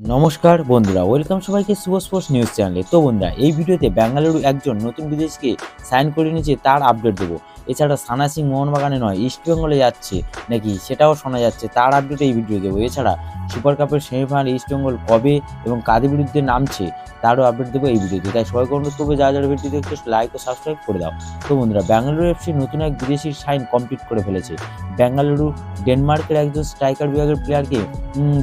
নমস্কার বন্ধুরা ওয়েলকাম সবাইকে শুভ স্পোর্টস নিউজ চ্যানেলে তো বন্ধুরা, এই ভিডিওতে বেঙ্গালুরু একজন নতুন বিদেশকে সাইন করে নিয়েছে, তার আপডেট দেবো। এছাড়া সানা সিং মোহনবাগানে নয় ইস্ট বেঙ্গলে যাচ্ছে নাকি সেটাও শোনা যাচ্ছে, তার আপডেট এই ভিডিও দেবো। এছাড়া সুপার কাপের সেমিফাইনাল ইস্ট বেঙ্গল কবে এবং কাদের বিরুদ্ধে নামছে, তারও আপডেট দেবো এই ভিডিওতে। তাই সবাইকে অনুরোধ করবে, যারা যারা ভিডিও দেখতে লাইক ও সাবস্ক্রাইব করে দাও। তো বন্ধুরা বেঙ্গালুরু এফসি নতুন এক বিদেশির সাইন কমপ্লিট করে ফেলেছে। বেঙ্গালুরু ডেনমার্কের একজন স্ট্রাইকার বিভাগের প্লেয়ারকে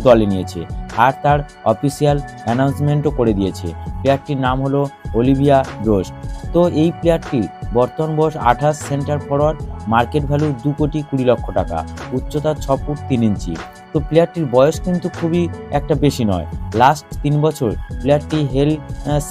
দলে নিয়েছে। আর তার অফিসিয়াল অ্যানাউন্সমেন্টও করে দিয়েছে। প্লেয়ারটির নাম হলো অলিভিয়া রোস্ট। তো এই প্লেয়ারটি বর্তমান বয়স আঠাশ সেন্টার ফরওয়ার্ড, মার্কেট ভ্যালু দু কোটি কুড়ি লক্ষ টাকা, উচ্চতা ছ ফুট তিন ইঞ্চি। তো প্লেয়ারটির বয়স কিন্তু খুবই একটা বেশি নয়। লাস্ট তিন বছর প্লেয়ারটি হেল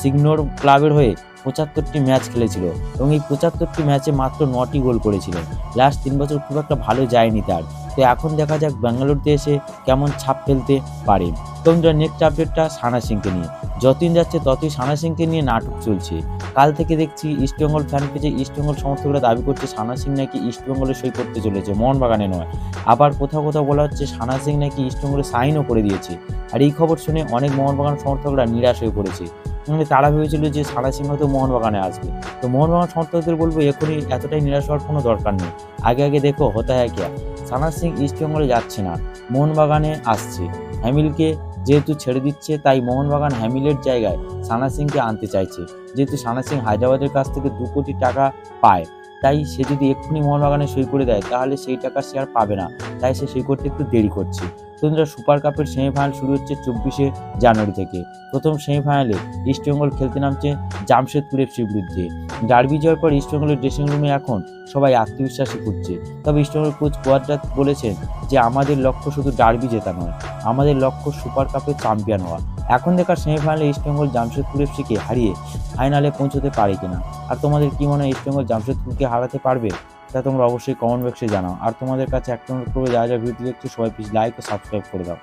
সিগনোর ক্লাবের হয়ে পঁচাত্তরটি ম্যাচ খেলেছিল এবং এই পঁচাত্তরটি ম্যাচে মাত্র নটি গোল করেছিলেন লাস্ট তিন বছর খুব একটা ভালো যায়নি তার। তো এখন দেখা যাক ব্যাঙ্গালোরতে এসে কেমন ছাপ ফেলতে পারে। তো নেক্সট আপডেটটা সানা সিংকে নিয়ে। যতদিন যাচ্ছে ততই সানা সিংকে নিয়ে নাটক চলছে। কাল থেকে দেখছি ইস্টবেঙ্গল ফ্যান পেজে ইস্টবেঙ্গল সমর্থকরা দাবি করছে সানা সিং নাকি ইস্টবেঙ্গলে সই করতে চলেছে, মোহনবাগানে নয়। আবার কোথাও কোথাও বলা হচ্ছে সানা সিং নাকি ইস্টবেঙ্গলে সাইনও করে দিয়েছে। আর এই খবর শুনে অনেক মোহনবাগান সমর্থকরা নিরাশ হয়ে পড়েছে। মানে তারা ভেবেছিল যে সানা সিং হয়তো মোহনবাগানে আসবে। তো মোহনবাগান সমর্থকদের বলব এখনই এতটাই নিরাশ হওয়ার কোনো দরকার নেই। আগে আগে দেখো হতে হয় কি সানা সিং ইস্টবেঙ্গলে যাচ্ছে না, মোহনবাগানে আসছে। হ্যামিলকে যেহেতু ছেড়ে দিচ্ছে, তাই মোহনবাগান হ্যামিলের জায়গায় সানা সিংকে আনতে চাইছে। যেহেতু সানা সিং হায়দ্রাবাদের কাছ থেকে দু কোটি টাকা পায়, তাই সে যদি এক্ষুনি মোহনবাগানে সই করে দেয়, তাহলে সেই টাকা সে আর পাবে না। তাই সে সই করতে একটু দেরি করছে। বন্ধুরা সুপার কাপের সেমিফাইনাল শুরু হচ্ছে চব্বিশে জানুয়ারি থেকে। প্রথম সেমিফাইনালে ইস্টবেঙ্গল খেলতে নামছে জামশেদপুর এফসির বিরুদ্ধে। ডার্বি জয়ের পর ইস্টবেঙ্গলের ড্রেসিং রুমে এখন সবাই আত্মবিশ্বাসী করছে তবে ইস্টবেঙ্গল কোচ কোয়াদ্রাত বলেছেন যে, আমাদের লক্ষ্য শুধু ডার্বি জেতা নয়, আমাদের লক্ষ্য সুপার কাপের চ্যাম্পিয়ন হওয়া। এখন দেখার সেমিফাইনালে ইস্টবেঙ্গল জামশেদপুর এফসিকে হারিয়ে ফাইনালে পৌঁছতে পারে কিনা? আর তোমাদের কি মনে হয় ইস্টবেঙ্গল জামশেদপুরকে হারাতে পারবে? তা তোমরা অবশ্যই কমেন্ট বক্সে জানাও। আর তোমাদের কাছে একটা অনুরোধ করব যা যা ভিডিও দেখছ, সবাই প্লিজ লাইক ও সাবস্ক্রাইব করে দাও।